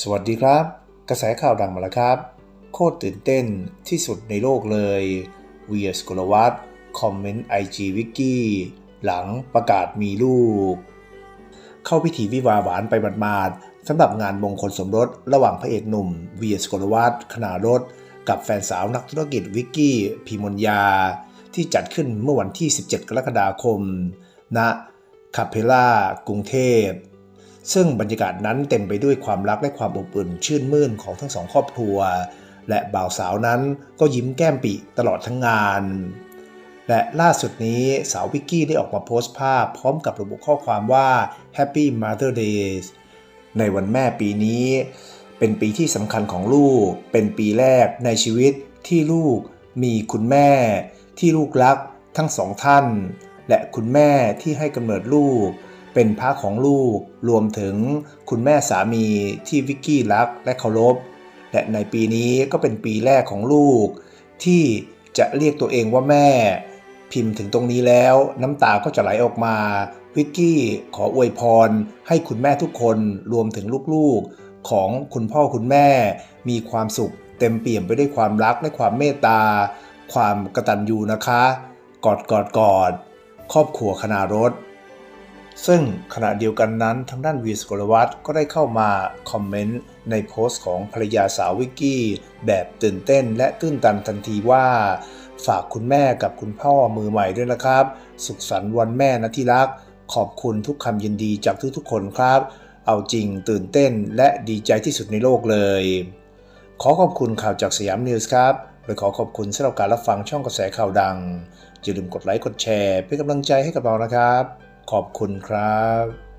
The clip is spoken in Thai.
สวัสดีครับ กระแสข่าวดังมาแล้วครับ โคตรตื่นเต้นที่สุดในโลกเลยเวียสกุลวัตคอมเมนต์ไอจีวิกกี้หลังประกาศมีลูก เข้าพิธีวิวาห์หวานไปหมาดๆสำหรับงานมงคลสมรสระหว่างพระเอกหนุ่มเวียสกุลวัตขนารถกับแฟนสาวนักธุรกิจวิกกี้พิมลยา ที่จัดขึ้นเมื่อวันที่ 17 กรกฎาคมณคาเพล่ากรุงเทพ ซึ่งบรรยากาศนั้นเต็มไปด้วยความรักและความอบอุ่นชื่นมื่นของทั้งสองครอบครัว และบ่าวสาวนั้นก็ยิ้มแก้มปิตลอดทั้งงาน และล่าสุดนี้สาววิกกี้ได้ออกมาโพสต์ภาพพร้อมกับระบุข้อความว่า Happy Mother Days ในวันแม่ปีนี้ เป็นปีที่สำคัญของลูก เป็นปีแรกในชีวิตที่ลูกมีคุณแม่ ที่ลูกรักทั้งสองท่าน และคุณแม่ที่ให้กำเนิดลูก เป็นพระของลูก รวมถึงคุณแม่สามีที่วิกกี้รักและเคารพ และในปีนี้ก็เป็นปีแรกของลูก ที่จะเรียกตัวเองว่าแม่ พิมพ์ถึงตรงนี้แล้วน้ำตาก็จะไหลออกมา วิกกี้ขออวยพร ให้คุณแม่ทุกคนรวมถึงลูกๆ ของคุณพ่อคุณแม่ มีความสุข เต็มเปี่ยมไปด้วยความรักและความเมตตา ความกระตัญญูนะคะ กอดกอดกอดครอบครัวคณารถ ซึ่งขณะเดียวกันนั้นทางด้านวีสกลวัตก็ได้เข้ามาคอมเมนต์ในโพสต์ของภรรยาสาววิกกี้ แบบตื่นเต้นและตื้นตันทันทีว่า ฝากคุณแม่กับคุณพ่อมือใหม่ด้วยนะครับ สุขสันต์วันแม่นะที่รัก ขอบคุณทุกคำยินดีจากทุกๆคนครับ เอาจริงตื่นเต้นและดีใจที่สุดในโลกเลย ขอขอบคุณข่าวจากสยามนิวส์ครับและขอขอบคุณสำหรับการรับฟังช่องกระแสข่าวดังอย่าลืมกดไลค์กดแชร์เป็นกำลังใจให้กับเรานะครับ ขอบคุณครับ